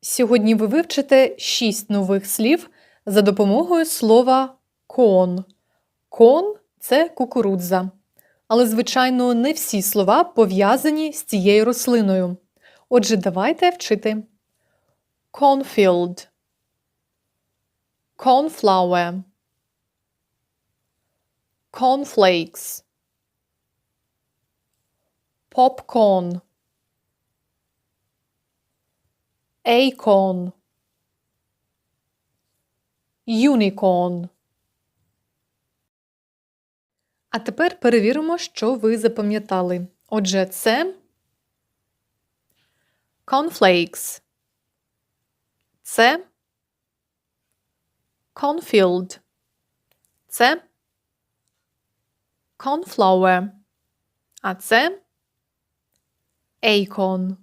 Сьогодні ви вивчите шість нових слів за допомогою слова кон. Кон це кукурудза. Але, звичайно, не всі слова пов'язані з цією рослиною. Отже, давайте вчити. Cornfield Cornflower Cornflakes Popcorn Acorn Unicorn А тепер перевіримо, що ви запам'ятали. Отже, це cornflakes. Це cornfield. Це cornflower. А це acorn.